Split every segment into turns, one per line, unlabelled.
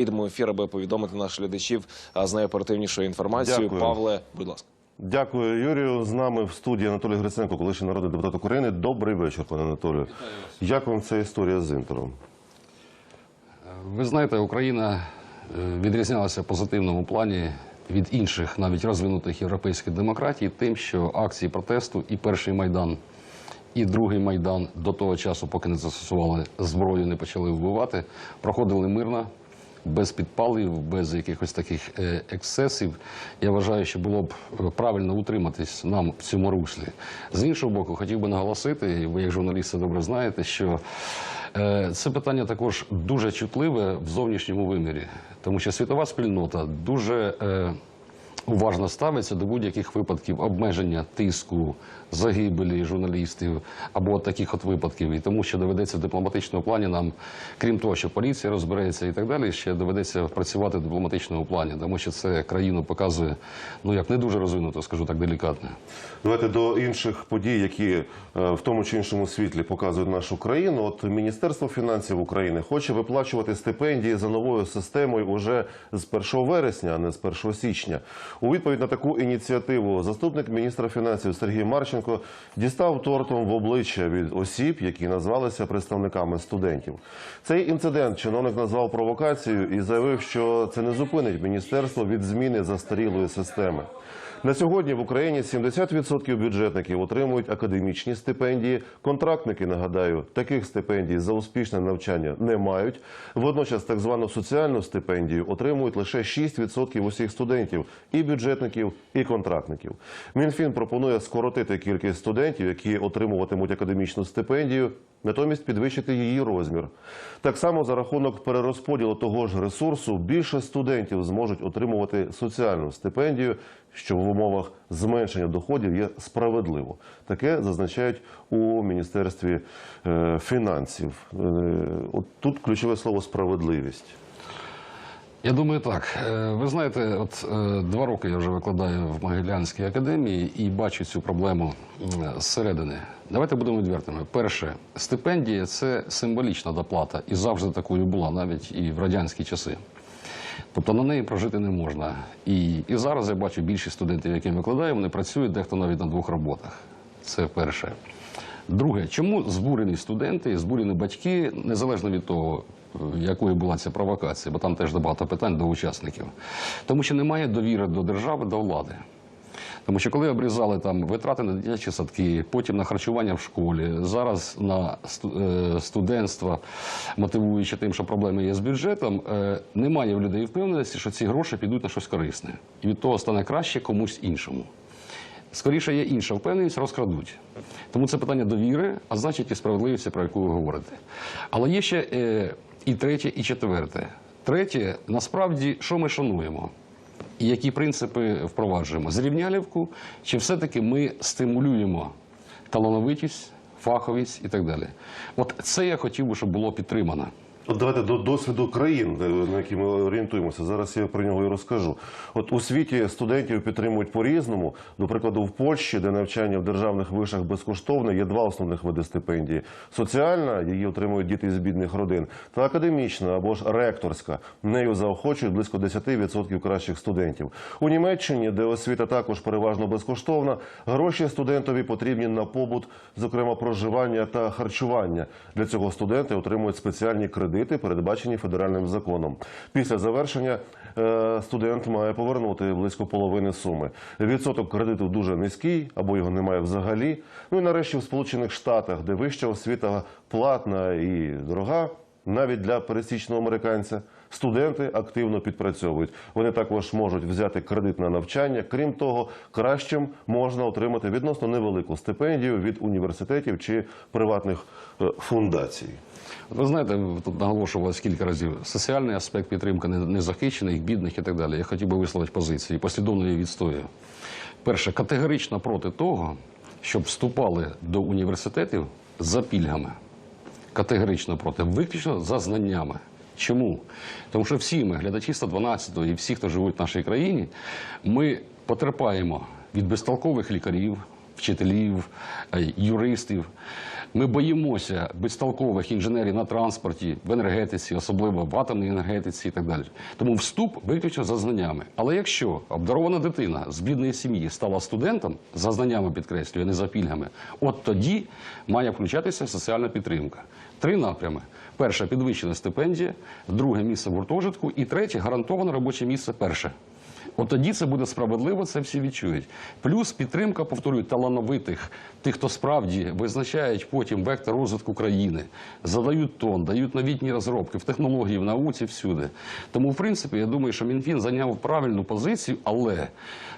Йдемо в ефір, аби повідомити наших глядачів з найоперативнішою інформацією.
Дякую.
Павле, будь ласка.
Дякую, Юрію. З нами в студії Анатолій Гриценко, колишній народний депутат України. Добрий вечір, пане Анатолію. Як вам ця історія з інтером?
Ви знаєте, Україна е, відрізнялася в позитивному плані від інших, навіть розвинутих європейських демократій, тим, що акції протесту і перший майдан, і другий майдан до того часу, поки не застосували зброю, не почали вбивати, проходили мирно. Без підпалів, без якихось таких е, ексцесів, я вважаю, що було б е, правильно утриматись нам в цьому руслі. З іншого боку, хотів би наголосити, ви як журналісти добре знаєте, що Е, Це питання також дуже чутливе в зовнішньому вимірі, тому що світова спільнота дуже уважно ставиться до будь-яких випадків обмеження тиску, загибелі журналістів або таких от випадків. І тому що доведеться в дипломатичному плані нам, крім того, що поліція розбереться і так далі, ще доведеться працювати в дипломатичному плані, тому що це країну показує ну як не дуже розвинуто, скажу так делікатно.
Давайте до інших подій, які е, в тому чи іншому світлі показують нашу країну. От Міністерство фінансів України хоче виплачувати стипендії за новою системою уже з 1 вересня, а не з 1 січня. У відповідь на таку ініціативу заступник міністра фінансів Сергій Марченко дістав тортом в обличчя від осіб, які назвалися представниками студентів. Цей інцидент чиновник назвав провокацією і заявив, що це не зупинить міністерство від зміни застарілої системи. На сьогодні в Україні 70% бюджетників отримують академічні стипендії. Контрактники, нагадаю, таких стипендій за успішне навчання не мають. Водночас так звану соціальну стипендію отримують лише 6% усіх студентів і бюджетників, і контрактників. Мінфін пропонує скоротити кількість студентів, які отримуватимуть академічну стипендію, натомість підвищити її розмір. Так само за рахунок перерозподілу того ж ресурсу більше студентів зможуть отримувати соціальну стипендію, що в умовах зменшення доходів є справедливо. Таке зазначають у міністерстві е, фінансів. Е, От тут ключове слово справедливість.
Я думаю, так. Е, Ви знаєте, от два роки я вже викладаю в Могилянській академії і бачу цю проблему зсередини. Давайте будемо відвертими. Перше, стипендія це символічна доплата, і завжди такою була, навіть і в радянські часи. Тобто на неї прожити не можна. І, і зараз я бачу більшість студентів, яким викладаю, вони працюють дехто навіть на двох роботах. Це перше. Друге, чому збурені студенти, збурені батьки, незалежно від того, е, якою була ця провокація, бо там теж багато питань до учасників. Тому що немає довіри до держави, до влади. Тому що коли обрізали там витрати на дитячі садки, потім на харчування в школі, зараз на е, студентство, мотивуючи тим, що проблеми є з бюджетом, е, немає в людей впевненості, що ці гроші підуть на щось корисне. І від того стане краще комусь іншому. Скоріше є інша впевненість, розкрадуть. Тому це питання довіри, а значить і справедливості, про яку ви говорите. Але є ще е, і третє, і четверте. Третє, насправді, що ми шануємо? Які принципи впроваджуємо? Зрівнялівку, чи все-таки ми стимулюємо талановитість, фаховість і так далі? От це я хотів би, щоб було підтримано.
От давайте до досвіду країн, на які ми орієнтуємося. Зараз я про нього і розкажу. От у світі студентів підтримують по-різному. До прикладу, в Польщі, де навчання в державних вишах безкоштовне, є два основних види стипендії: соціальна, її отримують діти з бідних родин, та академічна або ж ректорська. Нею заохочують близько 10% кращих студентів. У Німеччині, де освіта також переважно безкоштовна, гроші студентові потрібні на побут, зокрема проживання та харчування. Для цього студенти отримують спеціальні кредити, передбачені федеральним законом. Після завершення е, студент має повернути близько половини суми. Відсоток кредиту дуже низький або його немає взагалі. Ну і нарешті в Сполучених Штатах, де вища освіта платна і дорога, навіть для пересічного американця. Студенти активно підпрацьовують. Вони також можуть взяти кредит на навчання. Крім того, кращим можна отримати відносно невелику стипендію від університетів чи приватних е, фундацій.
Ви знаєте, тут наголошувалось кілька разів. Соціальний аспект підтримки незахищених, бідних і так далі. Я хотів би висловити позиції, послідовно її відстоюю. Перше, категорично проти того, щоб вступали до університетів за пільгами. Категорично проти, виключно за знаннями. Чому? Тому що всі ми, глядачі 112 і всі, хто живуть в нашій країні, ми потерпаємо від безтолкових лікарів, вчителів, е, юристів. Ми боїмося безтолкових інженерів на транспорті, в енергетиці, особливо в атомній енергетиці і так далі. Тому вступ виключно за знаннями. Але якщо обдарована дитина з бідної сім'ї стала студентом, за знаннями підкреслюю, не за пільгами, от тоді має включатися соціальна підтримка. Три напрями: перше підвищена стипендія, друге місце гуртожитку, і третє гарантоване робоче місце перше. От тоді це буде справедливо, це всі відчують. Плюс підтримка, повторюю, талановитих, тих, хто справді визначають потім вектор розвитку країни, задають тон, дають новітні розробки в технології, в науці, всюди. Тому, в принципі, я думаю, що Мінфін зайняв правильну позицію, але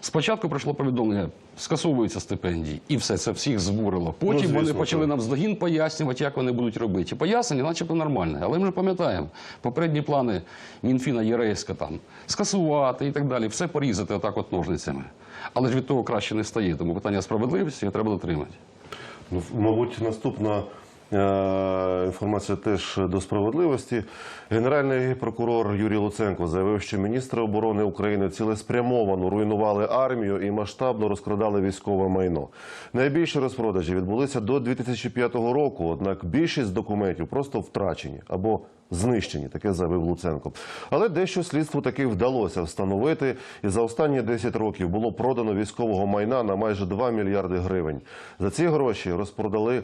спочатку прийшло повідомлення, скасовуються стипендії, і все це всіх збурило. Потім
звісно,
вони почали нам здогін пояснювати, як вони будуть робити. Пояснення, начебто, нормальне. Але ми ж пам'ятаємо, попередні плани Мінфіна Єреська там скасувати і так далі, все порізати отак от ножницями. Але ж від того краще не стає. Тому питання справедливості треба дотримати.
Ну, мабуть, наступна інформація теж до справедливості. Генеральний прокурор Юрій Луценко заявив, що міністри оборони України цілеспрямовано руйнували армію і масштабно розкрадали військове майно. Найбільші розпродажі відбулися до 2005 року, однак більшість документів просто втрачені або знищені, таке заявив Луценко. Але дещо слідству таки вдалося встановити, і за останні 10 років було продано військового майна на майже 2 мільярди гривень. За ці гроші розпродали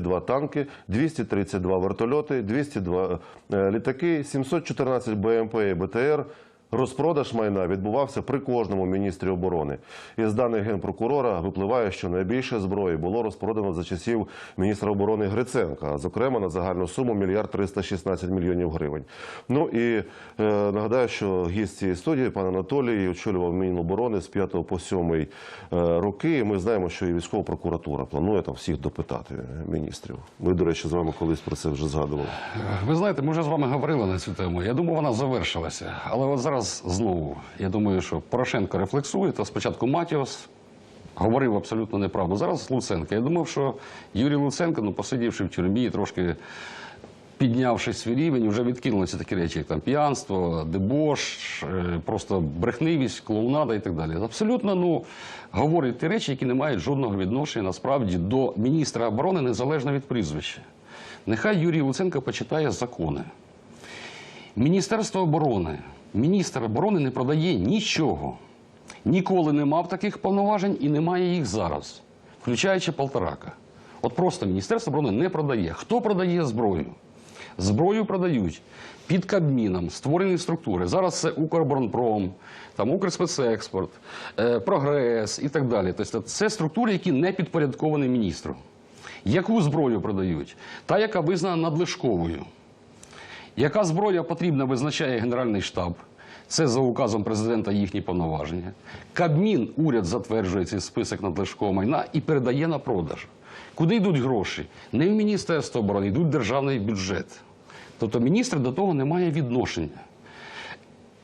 832 танки, 232 вертольоти, 202 е, літаки, 714 БМП і БТР. Розпродаж майна відбувався при кожному міністрі оборони. Із даних генпрокурора випливає, що найбільше зброї було розпродано за часів міністра оборони Гриценка, зокрема на загальну суму мільярд 316 мільйонів гривень. Ну і е, нагадаю, що гість цієї студії, пан Анатолій, очолював Міноборони з 5 по 7 е, роки. Ми знаємо, що і військова прокуратура планує там всіх допитати міністрів. Ми, до речі, з вами колись про це вже згадували.
Ви знаєте, ми вже з вами говорили на цю тему. Я думаю, вона завершилася. Але от зараз знову я думаю, що Порошенко рефлексує, то спочатку Матіос говорив абсолютно неправду. Зараз Луценко. Я думав, що Юрій Луценко, ну посидівши в тюрмі, трошки. Піднявши свій рівень, вже відкинулися такі речі, як там п'янство, дебош, е, просто брехнивість, клоунада і так далі. Абсолютно ну, говорить ті речі, які не мають жодного відношення насправді до міністра оборони незалежно від прізвища. Нехай Юрій Луценко почитає закони. Міністерство оборони, міністр оборони не продає нічого. Ніколи не мав таких повноважень і не має їх зараз, включаючи Полторака. От просто Міністерство оборони не продає. Хто продає зброю? Зброю продають під Кабміном, створені структури. Зараз це Укроборонпром, там Укрспецекспорт, е, Прогрес і так далі. Тобто це структури, які не підпорядковані міністру. Яку зброю продають? Та, яка визнана надлишковою. Яка зброя потрібна, визначає Генеральний штаб. Це за указом президента їхні повноваження. Кабмін, уряд затверджує цей список надлишкового майна і передає на продаж. Куди йдуть гроші? Не в Міністерство оборони, йдуть в державний бюджет. Тобто міністр до того не має відношення.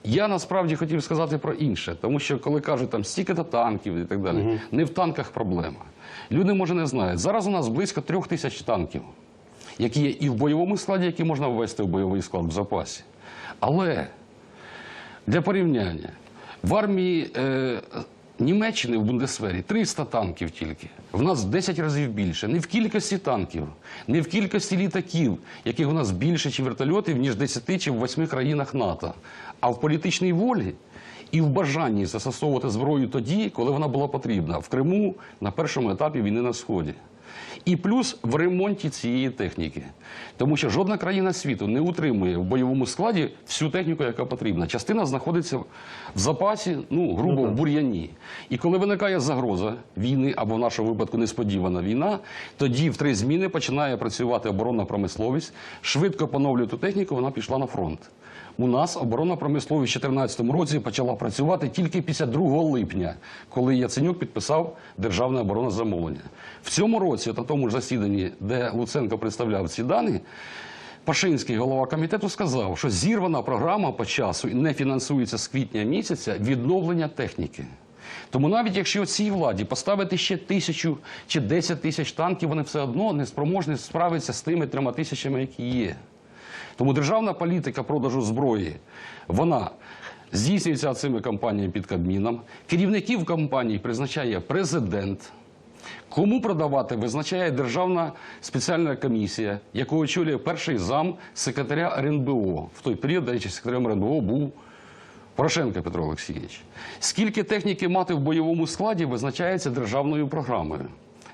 Я насправді хотів сказати про інше, тому що коли кажуть там стільки-то танків і так далі, не в танках проблема. Люди, може, не знають. Зараз у нас близько трьох тисяч танків, які є і в бойовому складі, які можна ввести в бойовий склад в запасі. Але для порівняння, в армії е, Німеччини в Бундесвері 300 танків тільки. В нас 10 разів більше. Не в кількості танків, не в кількості літаків, яких у нас більше чи вертольотів, ніж в 10 чи в 8 країнах НАТО, а в політичній волі і в бажанні застосовувати зброю тоді, коли вона була потрібна в Криму на першому етапі війни на Сході. І плюс в ремонті цієї техніки. Тому що жодна країна світу не утримує в бойовому складі всю техніку, яка потрібна. Частина знаходиться в запасі, ну, грубо, в бур'яні. І коли виникає загроза війни, або в нашому випадку несподівана війна, тоді в три зміни починає працювати оборонна промисловість, швидко поновлює ту техніку, вона пішла на фронт. У нас оборонна промисловість у 2014 році почала працювати тільки після 2 липня, коли Яценюк підписав державне оборонне замовлення. В цьому році, на тому ж засіданні, де Луценко представляв ці дані, Пашинський голова комітету сказав, що зірвана програма по часу не фінансується з квітня місяця відновлення техніки. Тому навіть якщо цій владі поставити ще тисячу чи десять тисяч танків, вони все одно не спроможні справитися з тими трьома тисячами, які є. Тому державна політика продажу зброї, вона здійснюється цими компаніями під Кабміном. Керівників компаній призначає президент. Кому продавати, визначає Державна спеціальна комісія, яку очолює перший зам секретаря РНБО. В той період, до речі, секретарем РНБО був Порошенко Петро Олексійович. Скільки техніки мати в бойовому складі визначається державною програмою.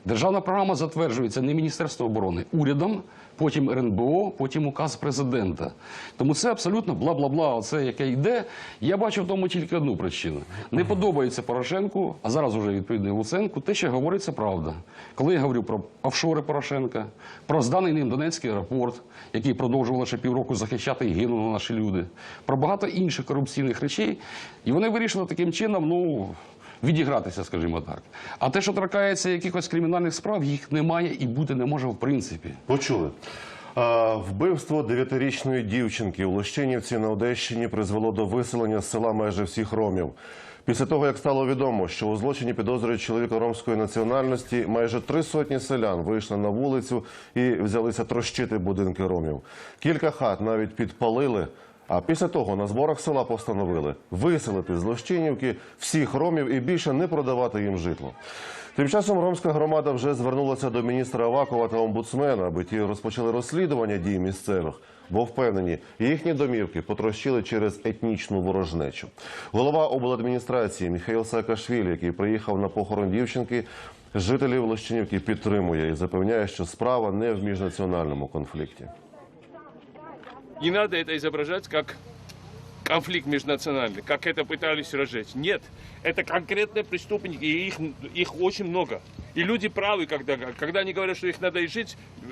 Державна програма затверджується не Міністерством оборони, урядом, потім РНБО, потім указ президента. Тому це абсолютно бла-бла-бла. Оце яке йде. Я бачу в тому тільки одну причину. Не подобається Порошенку, а зараз уже відповідно Луценку, те, що говориться правда. Коли я говорю про офшори Порошенка, про зданий ним Донецький аеропорт, який продовжували ще півроку захищати і гинули наші люди, про багато інших корупційних речей, і вони вирішили таким чином, ну відігратися, скажімо так. А те, що торкається якихось кримінальних справ, їх немає і бути не може в принципі.
Почули. Вбивство дев'ятирічної дівчинки у Лощинівці на Одещині призвело до виселення з села майже всіх ромів. Після того, як стало відомо, що у злочині підозрюють чоловіка ромської національності, майже три сотні селян вийшли на вулицю і взялися трощити будинки ромів. Кілька хат навіть підпалили. А після того на зборах села постановили виселити з Лощинівки всіх ромів і більше не продавати їм житло. Тим часом ромська громада вже звернулася до міністра Авакова та омбудсмена, аби ті розпочали розслідування дій місцевих, бо впевнені, їхні домівки потрощили через етнічну ворожнечу. Голова обладміністрації Міхаїл Саакашвілі, який приїхав на похорон дівчинки, жителів Лощинівки підтримує і запевняє, що справа не в міжнаціональному конфлікті.
Не надо это изображать как конфликт межнациональный, как это пытались разжечь. Нет, это конкретные преступники, и их, их очень много. И люди правы, когда, когда они говорят, что их надо и жить, э,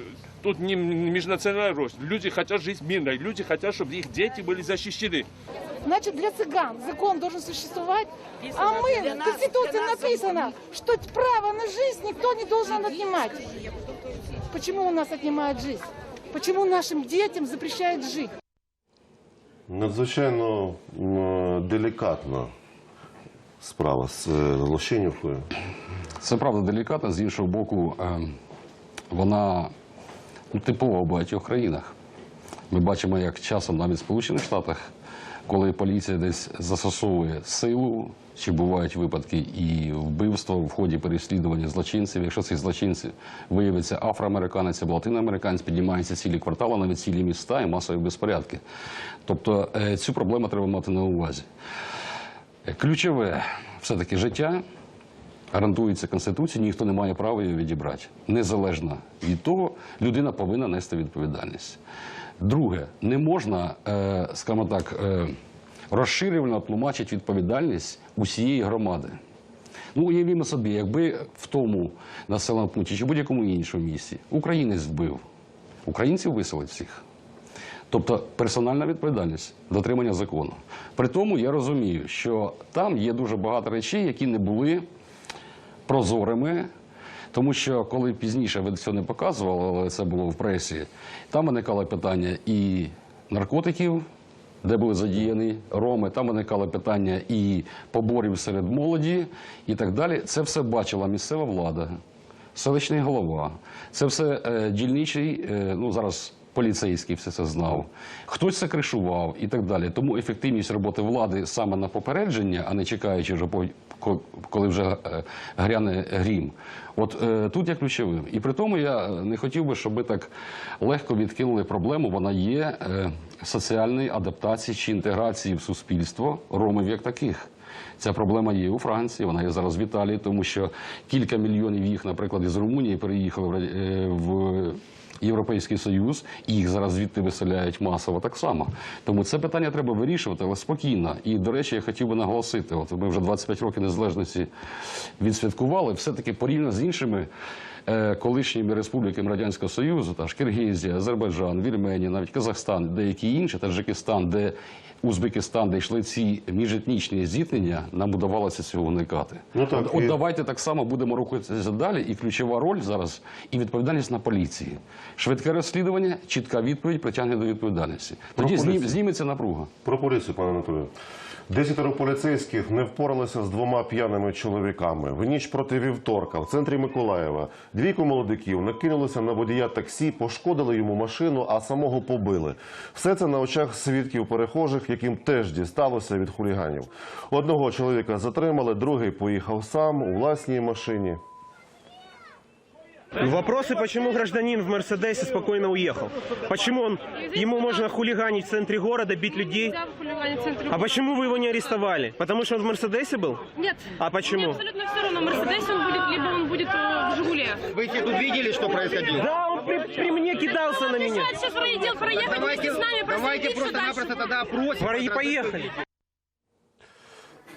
тут не межнациональный рост. Люди хотят жить мирно, и люди хотят, чтобы их дети были защищены.
Значит, для цыган закон должен существовать, а мы, в Конституции написано, что право на жизнь никто не должен отнимать. Почему у нас отнимают жизнь? Почему нашим детям запрещают жить?
Надзвичайно делікатна справа з е, Лощинівкою.
Це правда делікатна, з іншого боку, е, вона ну, типова в багатьох країнах. Ми бачимо, як часом навіть в Сполучених Штатах, коли поліція десь застосовує силу, чи бувають випадки і вбивства в ході переслідування злочинців. Якщо цих злочинців виявиться афроамериканець або латиноамериканець, піднімаються цілі квартали, навіть цілі міста і масові безпорядки. Тобто е, цю проблему треба мати на увазі. Е, Ключове все-таки життя гарантується Конституцією, ніхто не має права її відібрати. Незалежно від того, людина повинна нести відповідальність. Друге, не можна, е, скажімо так, е, розширювально тлумачити відповідальність усієї громади. Ну, уявімо собі, якби в тому населеному пункті чи будь-якому іншому місці українець вбив, українців виселить всіх. Тобто персональна відповідальність, дотримання закону. При тому я розумію, що там є дуже багато речей, які не були прозорими. Тому що коли пізніше ви це не показували, але це було в пресі, там виникало питання і наркотиків, де були задіяні роми, там виникало питання і поборів серед молоді, і так далі. Це все бачила місцева влада, селищний голова. Це все е, дільничий, е, ну зараз поліцейський все це знав. Хтось це кришував і так далі. Тому ефективність роботи влади саме на попередження, а не чекаючи вже коли вже е, гряне грім. От е, тут є ключовим. І при тому я не хотів би, щоб ми так легко відкинули проблему. Вона є е, соціальної адаптації чи інтеграції в суспільство ромів як таких. Ця проблема є у Франції, вона є зараз в Італії, тому що кілька мільйонів їх, наприклад, із Румунії переїхали в е, Європейський Союз, і їх зараз звідти виселяють масово так само. Тому це питання треба вирішувати, але спокійно. І, до речі, я хотів би наголосити: от ми вже 25 років незалежності відсвяткували, все-таки порівняно з іншими. Е, Колишніми республіками Радянського Союзу, та ж Киргизія, Азербайджан, Вірменія, навіть Казахстан, деякі інші, Таджикистан, де Узбекистан, де йшли ці міжетнічні зіткнення, нам удавалося цього уникати.
Ну, так,
от, от давайте так само будемо рухатися далі. І ключова роль зараз і відповідальність на поліції. Швидке розслідування, чітка відповідь, притягнення до відповідальності. Тоді знім, зніметься напруга.
Про поліцію, пане Анатолію. Десятеро поліцейських не впоралися з двома п'яними чоловіками. В ніч проти вівторка в центрі Миколаєва двійко молодиків накинулися на водія таксі, пошкодили йому машину, а самого побили. Все це на очах свідків перехожих, яким теж дісталося від хуліганів. Одного чоловіка затримали, другий поїхав сам у власній машині.
Вопросы, почему гражданин в Мерседесе спокойно уехал? Почему он, ему можно хулиганить в центре города, бить людей?
Нельзя хулиганить в центре
А почему вы его не арестовали? Потому что он в Мерседесе был?
Нет.
А почему?
Мне абсолютно все равно, Мерседесе он будет, либо он будет э, в Жигуле.
Вы все тут видели, что происходило?
Да, он при, при мне кидался на меня.
Мешает сейчас проедет, проехать
Давайте,
вместе с нами,
давайте
проследить, что
просто-напросто
дальше
тогда опросим.
Пора-
вас
Поехали.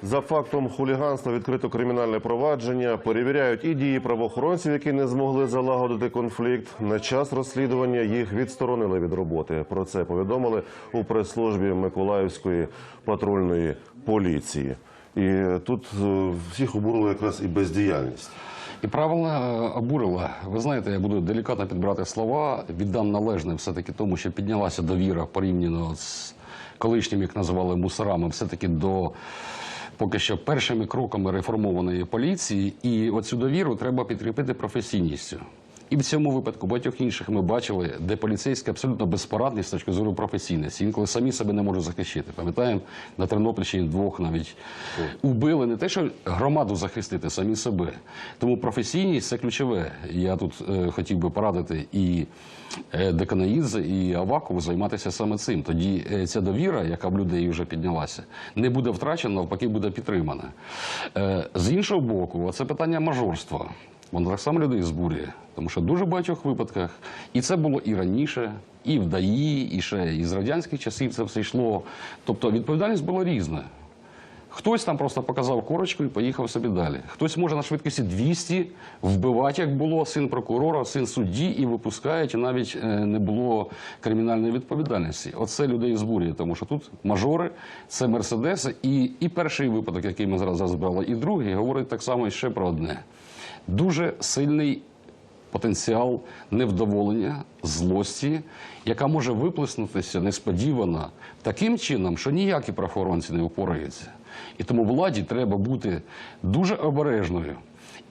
За фактом хуліганства відкрито кримінальне провадження. Перевіряють і дії правоохоронців, які не змогли залагодити конфлікт. На час розслідування їх відсторонили від роботи. Про це повідомили у прес-службі Миколаївської патрульної поліції. І тут е, всіх обурила якраз і бездіяльність.
І правильно е, обурила. Ви знаєте, я буду делікатно підбирати слова. Віддам належне все-таки тому, що піднялася довіра порівняно з колишніми, як називали мусорами, все-таки до поки що першими кроками реформованої поліції. І оцю довіру треба підкріпити професійністю. І в цьому випадку багатьох інших ми бачили, де поліцейські абсолютно безпорадні з точки зору професійності. Інколи самі себе не можуть захищати. Пам'ятаємо, на Тернопільщині двох навіть убили не те, що громаду захистити, самі себе. Тому професійність це ключове. Я тут е, хотів би порадити і е, Деканаїдзе, і Авакову займатися саме цим. Тоді е, ця довіра, яка в людей вже піднялася, не буде втрачена, навпаки, буде підтримана. Е, з іншого боку, це питання мажорства. Воно так само людей збурює, тому що в дуже багатьох випадках, і це було і раніше, і в ДАІ, і ще із радянських часів це все йшло. Тобто відповідальність була різна. Хтось там просто показав корочку і поїхав собі далі. Хтось може на швидкості 200 вбивати, як було син прокурора, син судді, і випускають, і навіть е, не було кримінальної відповідальності. Оце людей збурює, тому що тут мажори, це мерседеси. І, і перший випадок, який ми зараз розбрали, і другий, говорить так само ще про одне. Дуже сильний потенціал невдоволення, злості, яка може виплеснутися несподівано таким чином, що ніякі правоохоронці не впораються. І тому владі треба бути дуже обережною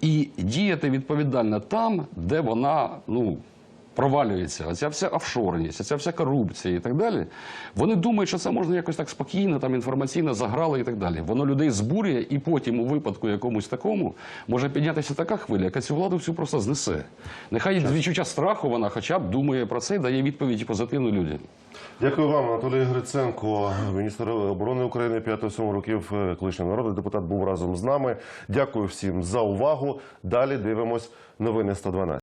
і діяти відповідально там, де вона ну, провалюється. Оця вся офшорність, оця вся корупція і так далі. Вони думають, що це можна якось так спокійно, там інформаційно заграли і так далі. Воно людей збурює, і потім у випадку якомусь такому може піднятися така хвиля, яка цю владу всю просто знесе. Нехай відчуття страху вона хоча б думає про це і дає відповіді позитивно людям.
Дякую вам, Анатолій Гриценко, міністр оборони України 5-7 років, е, колишній народний депутат, був разом з нами. Дякую всім за увагу. Далі дивимось новини 112.